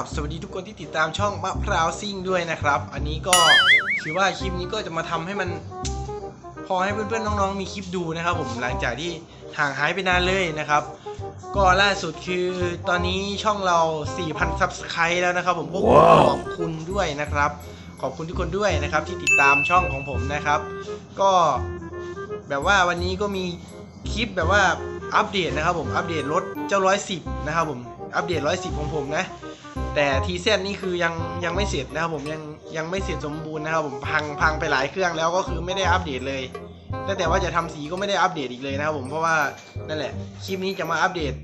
บสวัสดีทุกคนที่ติดตามช่องมะพร้าวซิ่งด้วยนะครับ อันนี้ก็ถือว่าคลิปนี้ก็จะมาทำให้มัน พอให้เพื่อนๆน้องๆมีคลิปดูนะครับ ผมหลังจากที่ห่างหายไปนานเลยนะครับ ก็ล่าสุดคือตอนนี้ช่องเรา 4,000 ซับสไครต์แล้วนะครับ ผมก็ขอขอบคุณด้วยนะครับ ขอบคุณทุกคนด้วยนะครับ ที่ติดตามช่องของผมนะครับ ก็แบบว่าวันนี้ก็มีคลิปแบบว่าอัปเดตนะครับผมอัปเดตรถเจ้าร้อยสิบนะครับผมอัปเดตร้อยสิบของผมนะ แต่ทีเซนนี่คือยังยังไม่เสร็จนะครับผมยังยังไม่เสร็จสมบูรณ์นะครับผมพังพังไปหลายเครื่องแล้วก็คือไม่ได้อัปเดตเลยตั้งแต่ว่าจะทำสีก็ไม่ได้อัปเดตอีกเลยนะครับผมเพราะว่านั่นแหละคลิปนี้จะมาอัปเดต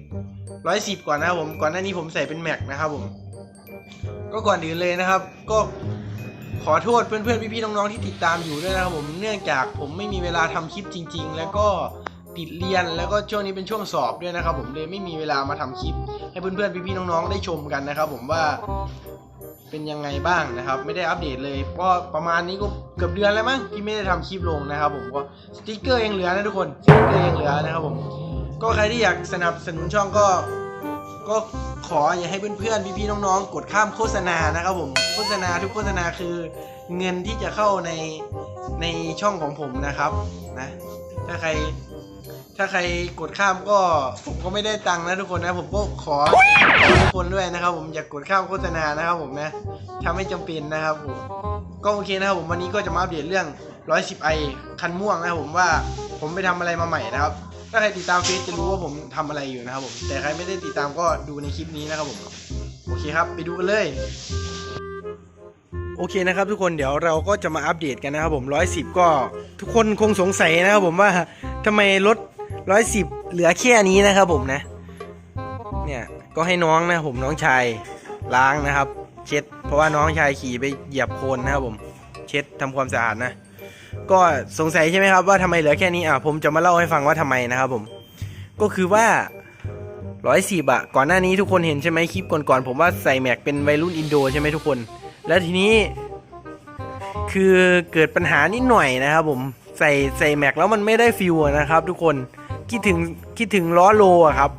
ร้อยสิบก่อนนะครับผมก่อนหน้านี้ผมใส่เป็นแม็กนะครับผมก็ก่อนอื่นเลยนะครับ ก็ขอโทษเพื่อนๆพี่ๆน้องๆที่ติดตามอยู่ด้วยนะครับผมเนื่องจากผมไม่มีเวลาทำคลิปจริง ๆ แล้วก็ ติดเรียน แล้วก็ช่วงนี้เป็นช่วงสอบด้วยนะครับ ผมเลยไม่มีเวลามาทำคลิป ให้เพื่อนๆพี่ๆน้องๆได้ชมกันนะครับ ผมว่าเป็นยังไงบ้างนะครับ ไม่ได้อัปเดตเลยก็ประมาณนี้ก็เกือบเดือนแล้วมั้งที่ไม่ได้ทำคลิปลงนะครับ ผมก็สติกเกอร์ยังเหลือนะทุกคนสติกเกอร์ยังเหลือนะครับผมก็ใครที่อยากสนับสนุนช่องก็ก็ขออย่าให้เพื่อนๆพี่ๆน้องๆ กดข้ามโฆษณานะครับผมโฆษณาทุกโฆษณาคือเงินที่จะเข้าในในช่องของผมนะครับนะถ้าใคร ถ้าใครกดข้ามก็ผมก็ไม่ได้ตังค์นะทุกคนนะ ผมก็ขอขอทุกคนด้วยนะครับ ผมอย่ากกดข้ามโฆษณานะครับ ผมนะถ้าไม่จำเป็นนะครับผมก็โอเคนะครับผมวันนี้ก็จะมาอัปเดตเรื่อง 110i คันม่วงนะครับผมว่าผมไปทำอะไรมาใหม่นะครับ ถ้าใครติดตามเฟซจะรู้ว่าผมทำอะไรอยู่นะครับผมแต่ใครไม่ได้ติดตามก็ดูในคลิปนี้นะครับผมโอเคครับ ไปดูกันเลยโอเคนะครับทุกคนเดี๋ยวเราก็จะมาอัปเดตกันนะครับผม 110 ก็ทุกคนคงสงสัยนะครับผมว่าทำไมรถ 110เหลือแค่นี้นะครับผมนะ เนี่ยก็ให้น้องนะผมน้องชายล้างนะครับ เช็ด เพราะว่าน้องชายขี่ไปเหยียบโคลนนะครับผม เช็ดทำความสะอาดนะ ก็สงสัยใช่ไหมครับว่าทำไมเหลือแค่นี้อะผมจะมาเล่าให้ฟังว่าทำไมนะครับผม ก็คือว่าร้อยสิบอะก่อนหน้านี้ทุกคนเห็นใช่ไหมคลิปก่อนๆผมว่าใส่แม็กเป็นวัยรุ่นอินโดใช่ไหมทุกคน แล้วทีนี้ คือเกิดปัญหานิดหน่อยนะครับผมใส่ใส่แม็กแล้วมันไม่ได้ฟิลอะนะครับ ทุกคน คิดถึงคิดถึงล้อโลอะครับ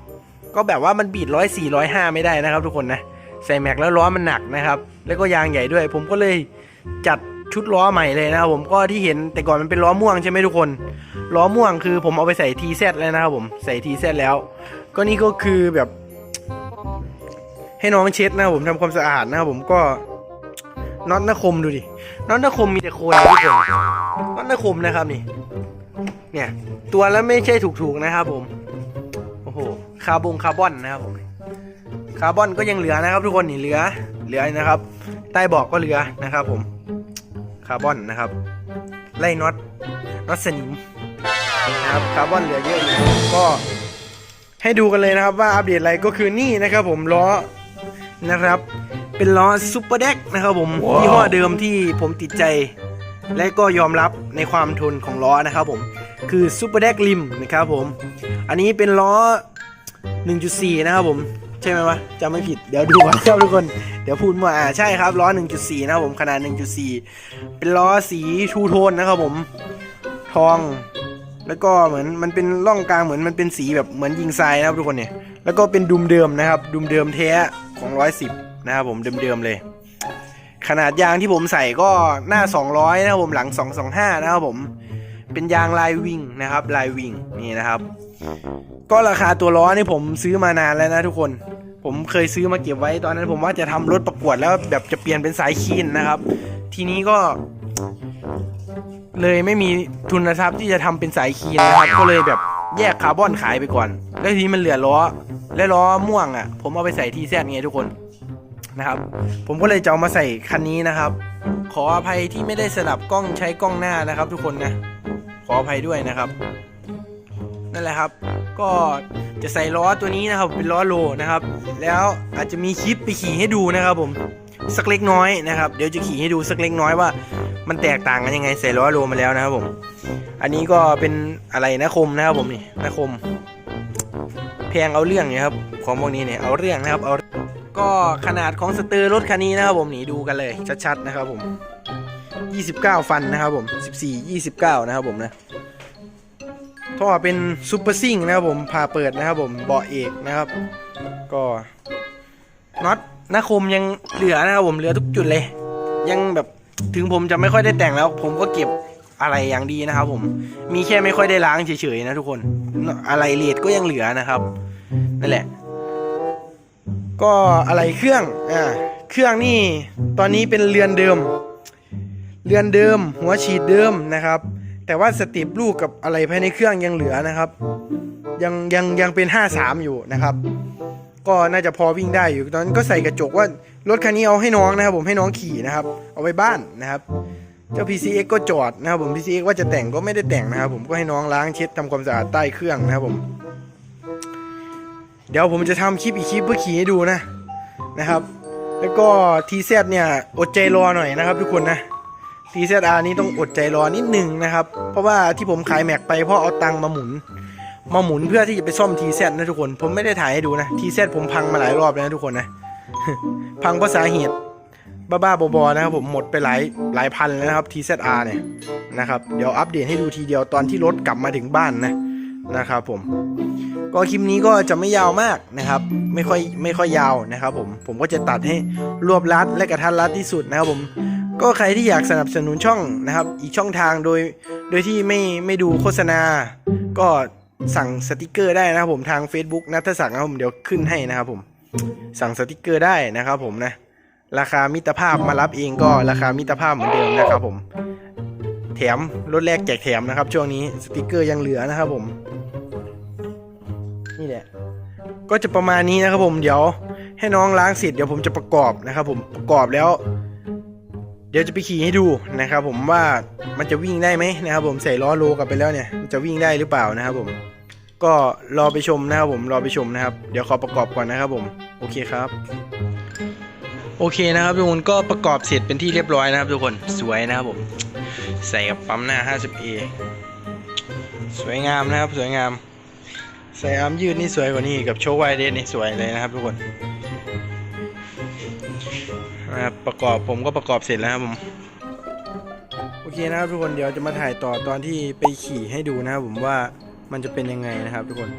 ก็แบบว่ามันบีดร้อยสี่ร้อยห้าไม่ได้นะครับ ทุกคนนะใส่แม็กแล้วล้อมันหนักนะครับ แล้วก็ยางใหญ่ด้วย ผมก็เลยจัดชุดล้อใหม่เลยนะครับผมก็ที่เห็นแต่ก่อนมันเป็นล้อม่วงใช่ไหมทุกคนล้อม่วงคือผมเอาไปใส่ทีเซแล้วนะครับผมใส่ทีเซแล้ว ก็นี่ก็คือแบบ ให้น้องเช็ดนะครับผมทำความสะอาดนะครับผมก็น็อตนาคมดูดิน็อตนาคมมีแต่โคนนะทุกคนน็อตนาคมนะครับนี่ เนี่ย ตัวแล้วไม่ใช่ถูกๆนะครับผมโอ้โหคาร์บงคาร์บอนนะครับผมคาร์บอนก็ยังเหลือนะครับ ทุกคนนี่เหลือเหลือนะครับ ใต้เบอกก็เหลือนะครับ ผมคาร์บอนนะครับไล่น็อตน็อตสนิมนะครับคาร์บอนเหลือเยอะอยู่ก็ให้ดูกันเลยนะครับว่าอัปเดตอะไรก็คือนี่นะครับ ผมล้อนะครับ เป็นล้อซูเปอร์เด็กนะครับ ผมยี่ห้อเดิมที่ผมติดใจ และก็ยอมรับในความทนของล้อนะครับ ผม คือซูเปอร์เด็กริมนะครับผม อันนี้เป็นล้อ 1.4 นะครับผม ใช่ไหมวะจำไม่ผิดเดี๋ยวดูก่อนครับทุกคน เดี๋ยวพูดมาอ่าใช่ครับล้อ 1.4 นะครับผมขนาด 1.4 เป็นล้อสีทูโทนนะครับผม ทอง แล้วก็เหมือนมันเป็นร่องกลางเหมือนมันเป็นสีแบบเหมือนยิงทรายนะครับทุกคนเนี่ยแล้วก็เป็นดุมเดิมนะครับดุมเดิมแท้ของ110นะครับผมเดิมๆเลยขนาดยางที่ผมใส่ก็หน้า 200 นะครับผมหลัง 225 นะครับผม เป็นยางลายวิงนะครับลายวิงนี่นะครับ ก็ราคาตัวล้อนี่ผมซื้อมานานแล้วนะทุกคน ผมเคยซื้อมาเก็บไว้ตอนนั้นผมว่าจะทำรถประกวดแล้วแบบจะเปลี่ยนเป็นสายคีนนะครับ ทีนี้ก็ เลยไม่มีทุนทรัพย์ที่จะทำเป็นสายคีนนะครับ ก็เลยแบบแยกคาร์บอนขายไปก่อน แล้วทีนี้มันเหลือล้อ และล้อม่วงอะ ผมเอาไปใส่ทีแซไงทุกคนนะครับ ผมก็เลยจะเอามาใส่คันนี้นะครับ ขออภัยที่ไม่ได้สลับกล้องใช้กล้องหน้านะครับ ทุกคนนะ ออภัยด้วยนะครับ นั่นแหละครับ ก็จะใส่ล้อตัวนี้นะครับ เป็นล้อโลนะครับ แล้วอาจจะมีคลิปไปขี่ให้ดูนะครับ ผมสักเล็กน้อยนะครับ เดี๋ยวจะขี่ให้ดูสักเล็กน้อยว่า มันแตกต่างกันยังไงใส่ล้อโลมาแล้วนะครับผม อันนี้ก็เป็นอะไรนะคมนะครับผมนี่นะคมแพงเอาเรื่องนี่ยครับของพวกนี้เนี่ยเอาเรื่องนะครับเอาก็ขนาดของสเตอร์รถคันนี้นะครับผมนี่ดูกันเลยชัดๆนะครับผม 29 ฟันนะครับผม 14 29 นะครับผมนะท่อเป็นซูเปอร์ซิงนะครับผมพาเปิดนะครับผมเบาะเอกนะครับ ก็น็อตนาคมยังเหลือนะครับผมเหลือทุกจุดเลย ยังแบบถึงผมจะไม่ค่อยได้แต่งแล้ว ผมก็เก็บอะไรอย่างดีนะครับผมมีแค่ไม่ค่อยได้ล้างเฉยๆนะทุกคนอะไรเลดก็ยังเหลือนะครับนั่นแหละ ก็อะไรเครื่องอ่าเครื่องนี่ตอนนี้เป็นเรือนเดิม เรือนเดิม หัวฉีดเดิมนะครับ แต่ว่าสติปลูกกับอะไรภายในเครื่องยังเหลือนะครับ ยังยังยังเป็น 53 อยู่นะครับ ก็น่าจะพอวิ่งได้อยู่ตอนนั้นก็ใส่กระจกว่ารถคันนี้เอาให้น้องนะครับ ผมให้น้องขี่นะครับ เอาไปบ้านนะครับเจ้า PCX ก็จอดนะครับผม PCX ว่าจะแต่งก็ไม่ได้แต่งนะครับผมก็ให้น้องล้างเช็ดทำความสะอาดใต้เครื่องนะครับผม เดี๋ยวผมจะทำคลิปอีกคลิปเพื่อขี่ให้ดูนะนะครับ แล้วก็ TZ เนี่ยอดใจรอหน่อยนะครับทุกคนนะ TZR นี้ต้องอดใจรอนิดนึงนะครับ เพราะว่าที่ผมขายแม็กไปเพราะเอาตังมาหมุน มาหมุนเพื่อที่จะไปซ่อม TZ นะทุกคน ผมไม่ได้ถ่ายให้ดูนะ TZ ผมพังมาหลายรอบแล้วนะทุกคนนะ พังเพราะสาเหตุ บ้าๆบอๆนะครับผมหมดไปหลายหลายพันแล้วนะครับ TZR เนี่ยนะครับเดี๋ยวอัปเดตให้ดูทีเดียวตอนที่รถกลับมาถึงบ้านนะนะครับผมก็คลิปนี้ก็จะไม่ยาวมากนะครับ ไม่ค่อยไม่ค่อยยาวนะครับผมผมก็จะตัดให้รวบรัดและกระทัดรัดที่สุดนะครับผม ก็ใครที่อยากสนับสนุนช่องนะครับ อีกช่องทางโดยโดยที่ไม่ไม่ดูโฆษณา ก็สั่งสติกเกอร์ได้นะครับผมทาง Facebook นัทศักดิ์นะครับผมเดี๋ยวขึ้นให้นะครับผมสั่งสติกเกอร์ได้นะครับผมนะ ราคามิตรภาพมารับเองก็ราคามิตรภาพเหมือนเดิมนะครับผม แถมรถแรกแจกแถมนะครับ ช่วงนี้สติกเกอร์ยังเหลือนะครับผม นี่แหละก็จะประมาณนี้นะครับผมเดี๋ยวให้น้องล้างเสร็จเดี๋ยวผมจะประกอบนะครับผมประกอบแล้ว เดี๋ยวจะไปขี่ให้ดูนะครับผมว่ามันจะวิ่งได้ไหมนะครับผมใส่ล้อโลกลับไปแล้วเนี่ยมันจะวิ่งได้หรือเปล่านะครับผม ก็รอไปชมนะครับผมรอไปชมนะครับ เดี๋ยวขอประกอบก่อนนะครับผมโอเคครับ โอเคนะครับทุกคนก็ประกอบเสร็จเป็นที่เรียบร้อยนะครับทุกคนสวยนะครับผม ใส่กับปั๊มหน้า 50A สวยงามนะครับสวยงาม ใส่อาร์มยืดนี่สวยกว่านี้กกับโชว์ไวเดนนี่สวยเลยนะครับทุกคน นะครับประกอบผมก็ประกอบเสร็จแล้วครับผมโอเคนะครับทุกคนเดี๋ยวจะมาถ่ายต่อตอนที่ไปขี่ให้ดูนะครับผมว่ามันจะเป็นยังไงนะครับทุกคน